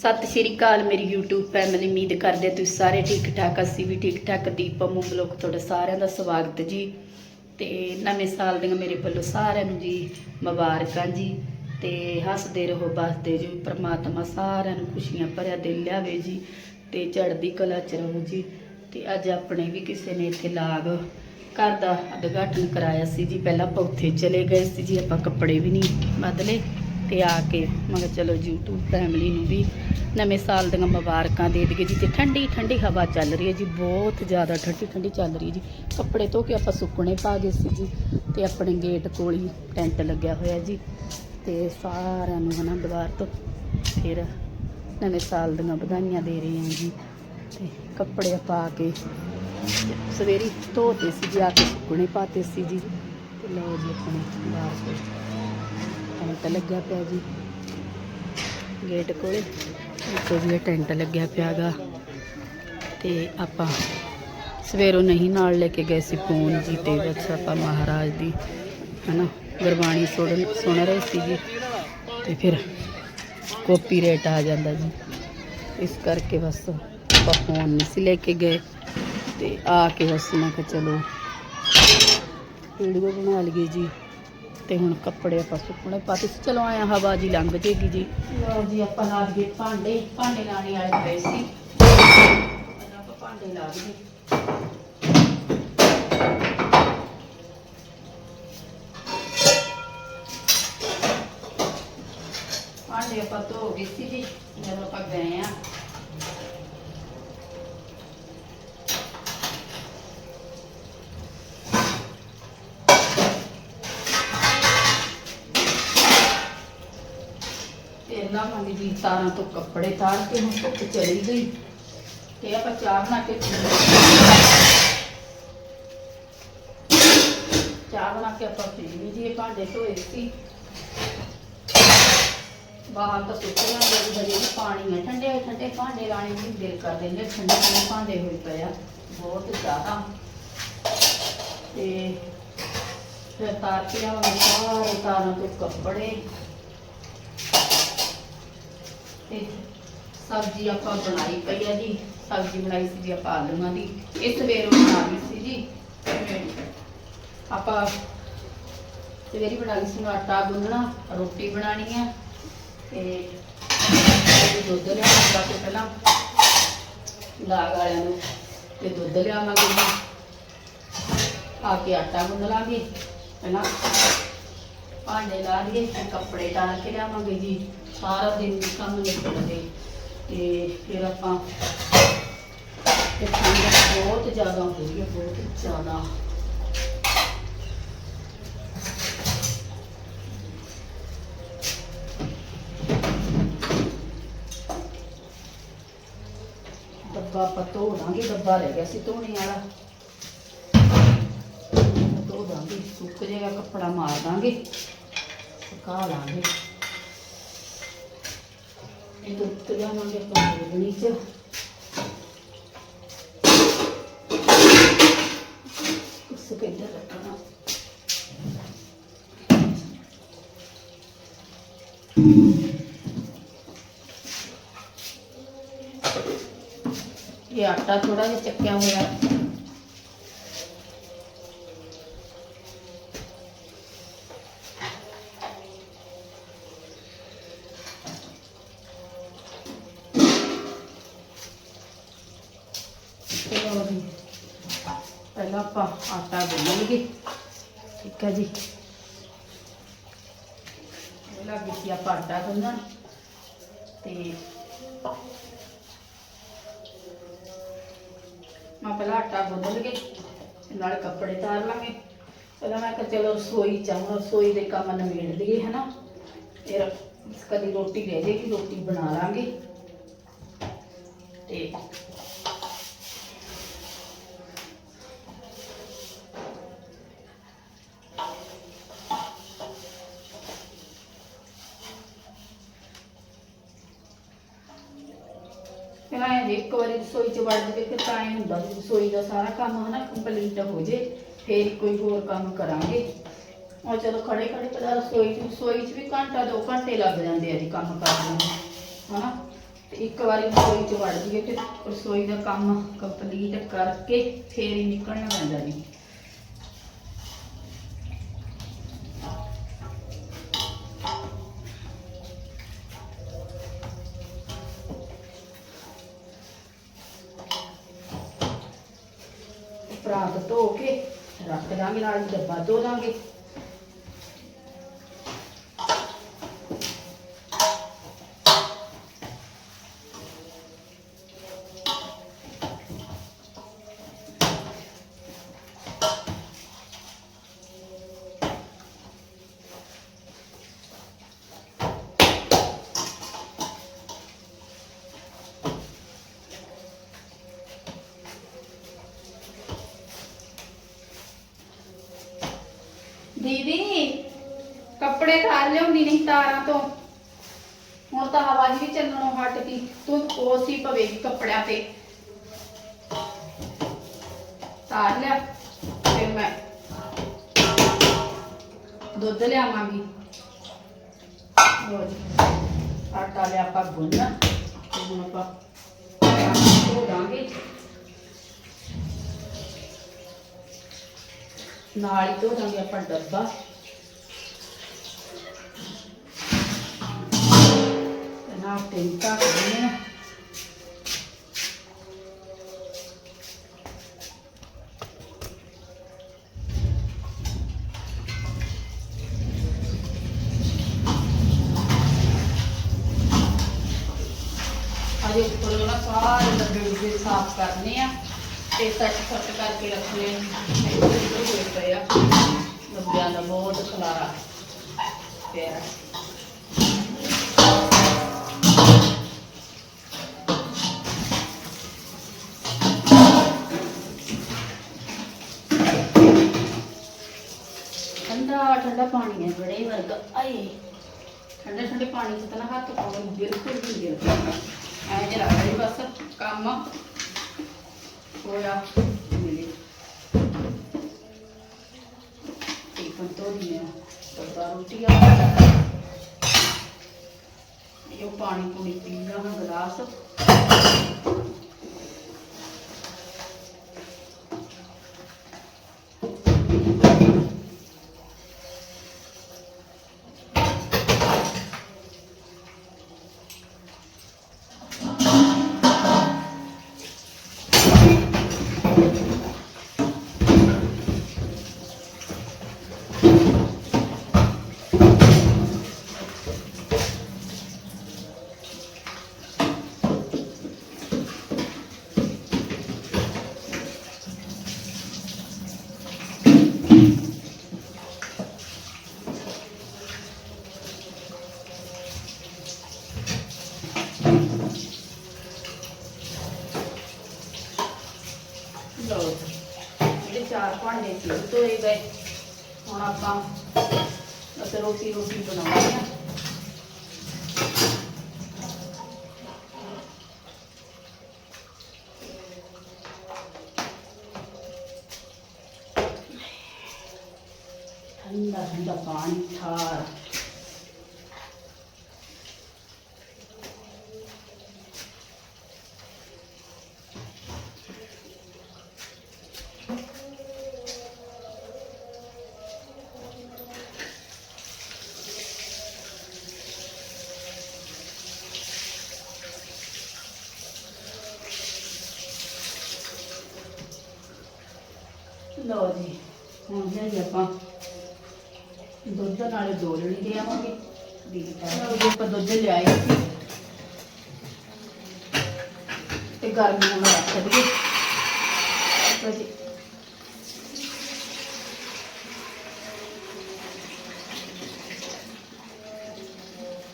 ਸਤਿ ਸ਼੍ਰੀ ਅਕਾਲ ਮੇਰੀ YouTube family ਉਮੀਦ ਕਰਦੇ ਤੁਸੀਂ ਸਾਰੇ ਠੀਕ ਠਾਕ ਅਸੀਂ ਵੀ ਠੀਕ ਠਾਕ ਦੀਪਮ ਬਲੌਗ ਤੁਹਾਡਾ ਸਾਰਿਆਂ ਦਾ ਸਵਾਗਤ ਜੀ। ਤੇ ਨਵੇਂ ਸਾਲ ਦੀਆਂ ਮੇਰੇ ਵੱਲੋਂ ਸਾਰਿਆਂ ਨੂੰ ਜੀ ਮੁਬਾਰਕਾਂ ਜੀ। ਤੇ ਹੱਸਦੇ ਰਹੋ, ਬਸਦੇ ਜੀ ਪ੍ਰਮਾਤਮਾ ਸਾਰਿਆਂ ਨੂੰ ਖੁਸ਼ੀਆਂ ਭਰਿਆ ਦਿਲ ਲਿਆਵੇ ਜੀ ਤੇ ਚੜ੍ਹਦੀ ਕਲਾ ਚ ਰਹੋ ਜੀ। ਤੇ ਅੱਜ ਆਪਣੇ ਵੀ ਕਿਸੇ ਨੇ ਇੱਥੇ ਲਾਗ ਘਰ ਦਾ ਉਦਘਾਟਨ ਕਰਾਇਆ ਸੀ ਜੀ। ਪਹਿਲਾਂ ਆਪਾਂ ਉੱਥੇ ਚਲੇ ਗਏ ਸੀ ਜੀ, ਆਪਾਂ ਕੱਪੜੇ ਵੀ ਨਹੀਂ ਬਦਲੇ। ਤੇ ਆ ਕੇ ਮੈਂ ਕਿਹਾ ਚਲੋ YouTube ਫੈਮਿਲੀ ਨੂੰ ਵੀ ਨਵੇਂ ਸਾਲ ਦੀਆਂ ਮੁਬਾਰਕਾਂ ਦੇ ਦਈਏ ਜੀ ਤੇ ਠੰਡੀ ਠੰਡੀ ਹਵਾ ਚੱਲ ਰਹੀ ਹੈ ਜੀ, ਬਹੁਤ ਜ਼ਿਆਦਾ ਠੰਡੀ ਠੰਡੀ ਚੱਲ ਰਹੀ ਹੈ ਜੀ। ਕੱਪੜੇ ਧੋ ਕੇ ਆਪਾਂ ਸੁੱਕਣੇ ਪਾ ਗਏ ਸੀ ਜੀ ਤੇ ਆਪਣੇ ਗੇਟ ਕੋਲ ਹੀ ਟੈਂਟ ਲੱਗਿਆ ਹੋਇਆ ਜੀ ਤੇ ਸਾਰਿਆਂ ਨੂੰ ਹਨਾ ਦੁਬਾਰ ਤੋਂ ਫਿਰ ਨਵੇਂ ਸਾਲ ਦੀਆਂ ਵਧਾਈਆਂ ਦੇ ਰਹੇ ਹਾਂ ਜੀ ਤੇ ਕੱਪੜੇ ਪਾ ਕੇ ਤੇ ਸਵੇਰੀ ਧੋਤੇ ਸੀ ਜੀ, ਆ ਕੇ ਸੁੱਕਣੇ ਪਾਤੇ ਸੀ ਜੀ ਤੇ ਲਓ ਜੀ ਆਪਣੇ ਬਾਹਰ ਟੈਂਟ ਲੱਗਿਆ ਪਿਆ ਜੀ। ਗੇਟ ਕੋਲੇ। ਇੱਥੇ ਵੀ ਇਹ ਟੈਂਟ ਲੱਗਿਆ ਪਿਆਗਾ। ਤੇ ਆਪਾਂ ਸਵੇਰੋਂ ਨਹੀਂ ਨਾਲ ਲੈ ਕੇ ਗਏ ਸੀ ਫੋਨ ਜੀ ਤੇ, ਬਸ ਆਪਾਂ ਮਹਾਰਾਜ ਦੀ, ਹਨਾ, ਗੁਰਬਾਣੀ ਸੁਣ ਸੁਣ ਰਹੇ ਸੀ ਜੀ। ਤੇ ਫਿਰ ਕਾਪੀਰਾਈਟ ਆ ਜਾਂਦਾ ਜੀ। ਇਸ ਕਰਕੇ ਬਸ ਆਪਾਂ ਫੋਨ ਨਹੀਂ ਸੀ ਲੈ ਕੇ ਗਏ। ਤੇ ਆ ਕੇ ਬਸ ਮੈਂ ਕਿਹਾ ਚਲੋ, ਵੀਡੀਓ ਬਣਾ ਲਈਏ ਜੀ। ਤੇ ਹੁਣ ਕੱਪੜੇ ਆਪਾਂ ਸੁੱਕਣੇ ਪਾਤੇ ਸੀ। ਚਲੋ ਆਇਆ ਹਵਾ ਜੀ ਲੰਘ ਜੇਗੀ ਜੀ। ਲਓ ਜੀ, ਆਪਾਂ ਲਾ ਦਈਏ ਭਾਂਡੇ। ਭਾਂਡੇ ਲਾਣੇ ਵਾਲੇ ਪਏ ਸੀ। ਆਪਾਂ ਭਾਂਡੇ ਲਾ ਦਈਏ ਭਾਂਡੇ ਆਪਾਂ ਧੋ ਗਏ ਸੀ ਜੀ ਜਦੋਂ ਆਪਾਂ ਗਏ ਆ ਤੇ ਜੀ ਤਾਰਾਂ ਤੋਂ ਕੱਪੜੇ ਤਾਰ ਕੇ ਹੁਣ ਧੁੱਪ ਚਲੀ ਗਈ ਤੇ ਆਪਾਂ ਚਾਹ ਬਣਾ ਕੇ ਚਾਹ ਬਣਾ ਕੇ ਆਪਾਂ ਪੀਣੀ ਜੀ ਭਾਂਡੇ ਧੋਏ ਸੀ। ਬਾਹਰ ਤਾਂ ਸੁੱਕ ਜਾਂਦੇ ਜੀ ਵੀ ਪਾਣੀ ਹੈ ਠੰਡੇ ਠੰਡੇ ਭਾਂਡੇ ਲਾਣੇ ਨੂੰ ਦਿਲ ਕਰਦੇ ਨੇ ਠੰਡੇ ਠੰਡੇ ਭਾਂਡੇ ਹੋਏ ਪਏ ਆ, ਬਹੁਤ ਜ਼ਿਆਦਾ। ਤੇ ਫਿਰ ਤਾਰ ਕੇ ਆਵਾਂਗੇ, ਸਾਰੇ ਤਾਰਾਂ ਤੋਂ ਕੱਪੜੇ। ਤੇ ਸਬਜ਼ੀ ਆਪਾਂ ਬਣਾਈ ਪਈ ਆ ਜੀ। ਸਬਜ਼ੀ ਬਣਾਈ ਸੀ ਜੀ, ਆਪਾਂ ਆਲੂਆਂ ਦੀ। ਇਹ ਸਵੇਰੋਂ ਬਣਾ ਲਈ ਸੀ ਜੀ। ਆਪਾਂ ਸਵੇਰੀ ਬਣਾ ਲਈ ਸੀ, ਆਟਾ ਗੁੰਨਣਾ, ਰੋਟੀ ਬਣਾਣੀ ਆ। ਤੇ ਦੁੱਧ ਲਿਆਉਣਾ ਕਿ ਪਹਿਲਾਂ। ਲਾਗ ਵਾਲਿਆਂ ਨੂੰ ਤੇ ਦੁੱਧ ਲਿਆਵਾਂਗੇ ਜੀ। ਆ ਕੇ ਆਟਾ ਗੁੰਨ ਲਾਂਗੇ। ਪਹਿਲਾਂ ਭਾਂਡੇ ਲਾ ਲਈਏ, ਕੱਪੜੇ ਤਾਰ ਕੇ ਲਿਆਵਾਂਗੇ ਜੀ। ਸਾਰਾ ਦਿਨ ਦੀ ਕੰਮ ਨਿਕਲਦੇ ਤੇ ਫਿਰ ਆਪਾਂ ਤੇ ਠੰਡ ਬਹੁਤ ਜ਼ਿਆਦਾ ਹੋ ਰਹੀ ਬਹੁਤ ਜ਼ਿਆਦਾ। ਡੱਬਾ ਆਪਾਂ ਧੋ ਦਾਂਗੇ, ਡੱਬਾ ਰਹਿ ਗਿਆ ਸੀ ਧੋਣੇ ਵਾਲਾ। ਧੋ ਦਾਂਗੇ, ਸੁੱਕ ਜਾਏਗਾ ਕੱਪੜਾ ਮਾਰ ਦਾਂਗੇ, ਸੁਕਾ ਲਾਂਗੇ ਦੁੱਧ ਲਿਆਵਾਂਗੇ ਆਪਾਂ ਬੋਲਣੀ ਚ ਉਸ ਕਿੱਧਰ ਰੱਖਣਾ ਇਹ ਆਟਾ ਥੋੜਾ ਜਿਹਾ ਚੱਕਿਆ ਹੋਇਆ ਆਪਾਂ ਆਟਾ ਗੁੰਨ ਠੀਕ ਹੈ ਜੀ। ਲੱਗ ਸੀ ਆਪਾਂ ਆਟਾ ਗੁੰਨਣ। ਤੇ ਮੈਂ ਪਹਿਲਾਂ ਆਟਾ ਗੁੰਨ ਲਈਏ ਨਾਲ ਕੱਪੜੇ ਤਾਰ ਲਾਂਗੇ। ਪਹਿਲਾਂ ਮੈਂ ਕਿਹਾ ਚਲੋ ਰਸੋਈ ਚਾਹਾਂ ਰਸੋਈ ਦੇ ਕੰਮ ਨਿਬੇੜ ਲਈਏ, ਹਨਾ। ਫਿਰ ਕਦੀ ਰੋਟੀ ਰਹਿ ਜਾਏਗੀ, ਰੋਟੀ ਬਣਾ ਲਾਂਗੇ। ਤੇ ਫਿਰ ਆਏ ਜੇ ਇੱਕ ਵਾਰੀ ਰਸੋਈ ਚ ਵੜ ਜਾਵੇ, ਫਿਰ ਤਾਂ ਐਂ ਹੁੰਦਾ ਵੀ ਰਸੋਈ ਦਾ ਸਾਰਾ ਕੰਮ ਹਨਾ ਕੰਪਲੀਟ ਹੋ ਜੇ, ਫੇਰ ਕੋਈ ਹੋਰ ਕੰਮ ਕਰਾਂਗੇ। ਉਹ ਚਲੋ ਖੜੇ ਖੜੇ ਪਹਿਲਾਂ ਰਸੋਈ ਚ ਰਸੋਈ ਚ ਵੀ ਘੰਟਾ ਦੋ ਘੰਟੇ ਲੱਗ ਜਾਂਦੇ ਆ ਜੀ ਕੰਮ ਕਰਨ ਨੂੰ, ਹਨਾ। ਤੇ ਇੱਕ ਵਾਰੀ ਰਸੋਈ ਚ ਵੜ ਜੀਏ ਫਿਰ ਰਸੋਈ ਦਾ ਕੰਮ ਕੰਪਲੀਟ ਕਰਕੇ ਫੇਰ ਹੀ ਨਿਕਲਣਾ ਪੈਂਦਾ ਜੀ। ਨਾਲ ਹੀ ਡੱਬਾ ਧੋ ਦਾਂਗੇ ਦੀਦੀ ਕੱਪੜੇ ਖਾ ਲਿਆਉਂਦੀ ਨਹੀਂ ਤਾਰਾਂ ਤੋਂ। ਹੁਣ ਤਾਂ ਹਵਾ ਜੀ ਵੀ ਚੱਲਣੋਂ ਹਟ ਗਈ ਤੂੰ ਕੋਸੀ ਪਵੇਗੀ ਕੱਪੜਿਆਂ ਤੇ। ਤਾਰ ਲਿਆ, ਫਿਰ ਮੈਂ ਦੁੱਧ ਲਿਆਵਾਂਗੀ। ਲਓ ਜੀ, ਆਟਾ ਲਿਆ ਆਪਾਂ ਗੁੰਨ। ਹੁਣ ਆਪਾਂ ਧੋ ਦਾਂਗੇ। ਨਾਲ ਹੀ ਧੋ ਦਾਂਗੇ ਆਪਾਂ ਡੱਬਾ। ਤੇ ਨਾਲ ਢੱਕ ਦਿੰਦੇ ਆ ਅਜੇ ਉੱਪਰ ਵਾਲਾ ਸਾਰੇ ਡੱਬੇ ਡੁੱਬੇ ਸਾਫ਼ ਕਰਨੇ ਆ ਤੇ ਸੱਟ ਸੱਟ ਕਰਕੇ ਰੱਖਣੇ ਇੱਧਰ ਉੱਧਰ ਹੋਏ ਪਏ ਆ। ਡੱਬਿਆਂ ਦਾ ਬਹੁਤ ਖਲਾਰਾ ਪਿਆ। ਠੰਡਾ ਠੰਡਾ ਪਾਣੀ ਹੈ ਬੜੇ ਵਰਗਾ। ਆਏ। ਠੰਡੇ ਠੰਡੇ ਪਾਣੀ 'ਚ ਤਾਂ ਹੱਥ ਪਾਉਣਾ ਬਿਲਕੁਲ ਵੀ ਨਹੀਂ ਦਿਲ ਐ ਜਿਹਾ ਲੱਗਦਾ ਬਸ ਕੰਮ ਹੋਇਆ ਮੇਰੇ ਟਿਫਨ ਤੋਂ ਨਹੀਂ ਆ ਤੱਤਾ ਰੋਟੀ ਆ। ਇਹ ਪਾਣੀ ਪੂਣੀ ਪੀ ਹਾਂ ਗਲਾਸ। ਲਓ ਜਿਹੜੇ ਚਾਰ ਭਾਂਡੇ ਸੀ, ਉਹ ਧੋਏ ਗਏ। ਹੁਣ ਆਪਾਂ ਬਸ ਰੋਟੀ ਰੋਟੀ ਬਣਾਉਣੀ ਆ। ਠੰਡਾ ਠੰਡਾ ਪਾਣੀ, ਠਾਰ। ਲਓ ਜੀ, ਹੁਣ ਜਿਹੜੀ ਆਪਾਂ। ਦੁੱਧ ਨਾਲੇ ਦੋਲਣੀ ਦੇ ਆਵਾਂਗੇ ਦੀਦੀ ਲਓ ਆਪਾਂ ਦੁੱਧ ਲਿਆਏ ਸੀ, ਤੇ ਗਰਮੀਆਂ ਨੂੰ ਰੱਖ ਦਈਏ। ਲਓ ਜੀ।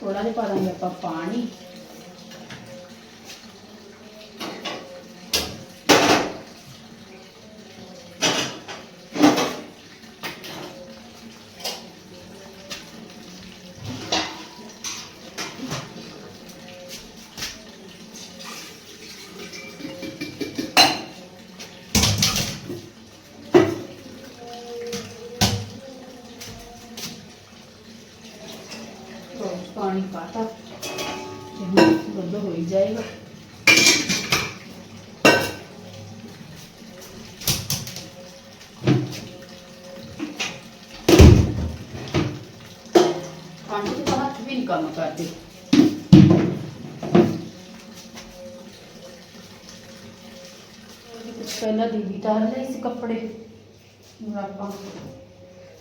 ਥੋੜਾ ਜਿਹਾ ਪਾ ਦਾਂਗੇ ਆਪਾਂ ਪਾਣੀ ਲਓ, ਪਾਣੀ ਪਾਤਾ ਤੇ ਦੁੱਧ ਹੋ ਹੀ ਜਾਏਗਾ ਪਾਣੀ ਦੇ ਹੱਥ ਵੀ ਨਹੀਂ ਕੰਮ ਕਰਦੇ। ਪਹਿਲਾਂ ਦੀਦੀ ਤਾਰ ਲਈ ਸੀ ਕੱਪੜੇ। ਹੁਣ ਆਪਾਂ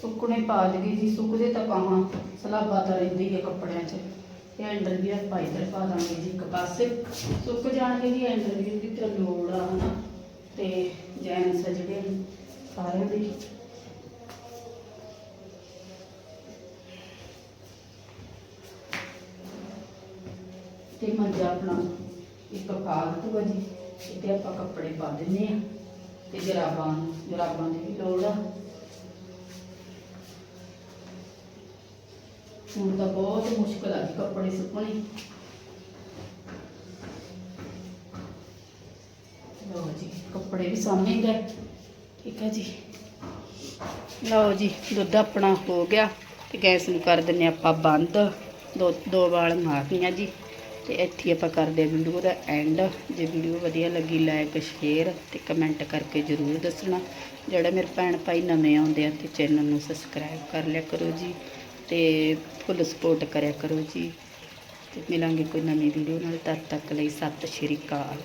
ਸੁੱਕਣੇ ਪਾ ਲਈਏ ਜੀ। ਸੁੱਕਦੇ ਤਾਂ ਪਾਵਾਂ ਸਲਾਬਾ ਤਾਂ ਰਹਿੰਦੀ ਹੈ ਕੱਪੜਿਆਂ 'ਚ। ਇਹ ਅੰਡਰ ਵੀ ਆਪਾਂ ਇੱਧਰ ਪਾ ਦਾਂਗੇ ਜੀ, ਇੱਕ ਪਾਸੇ। ਸੁੱਕ ਜਾਣਗੇ ਜੀ ਐਂਡਰ ਵੀ ਦੀ ਤਰ੍ਹਾਂ ਲੋੜ ਆ, ਹਨਾ। ਤੇ ਜੈਂਸ ਜਿਹੜੇ, ਸਾਰਿਆਂ ਦੇ। ਤੇ ਮੰਜਾ ਆਪਣਾ ਇੱਕ ਫਾਲਤੂ ਆ ਜੀ ਇੱਥੇ ਆਪਾਂ ਕੱਪੜੇ ਪਾ ਦਿੰਨੇ ਆ ਤੇ ਜਰਾਬਾਂ ਜਰਾਬਾਂ ਦੀ ਵੀ ਲੋੜ ਆ। ਹੁਣ ਤਾਂ ਬਹੁਤ ਮੁਸ਼ਕਲ ਆ ਕੱਪੜੇ ਸੁੱਕਣੇ। ਲਓ ਜੀ, ਕੱਪੜੇ ਵੀ ਸਾਹਮਣੇ ਗਏ। ਠੀਕ ਹੈ ਜੀ। ਲਓ ਜੀ, ਦੁੱਧ ਆਪਣਾ ਹੋ ਗਿਆ ਤੇ ਗੈਸ ਨੂੰ ਕਰ ਦਿੰਨੇ ਆਪਾਂ ਬੰਦ। ਦੋ ਦੋ ਵਾਲ ਮਾਰਨੀਆਂ ਜੀ। ਤੇ ਇੱਥੇ ਆਪਾਂ ਕਰਦੇ ਆ ਵੀਡੀਓ ਦਾ ਐਂਡ ਜੇ ਵੀਡੀਓ ਵਧੀਆ ਲੱਗੀ ਲਾਈਕ ਸ਼ੇਅਰ ਤੇ ਕਮੈਂਟ ਕਰਕੇ ਜਰੂਰ ਦੱਸਣਾ। ਜਿਹੜਾ ਮੇਰੇ ਭੈਣ ਭਾਈ ਨਵੇਂ ਆਉਂਦੇ ਆ ਤੇ ਚੈਨਲ ਨੂੰ ਸਬਸਕ੍ਰਾਈਬ ਕਰ ਲਿਆ ਕਰੋ ਜੀ ਤੇ ਫੁੱਲ ਸਪੋਰਟ ਕਰਿਆ ਕਰੋ ਜੀ। ਤੇ ਮਿਲਾਂਗੇ ਕੋਈ ਨਵੀਂ ਵੀਡੀਓ ਨਾਲ। ਤਦ ਤੱਕ ਲਈ ਸਤਿ ਸ਼੍ਰੀ ਅਕਾਲ।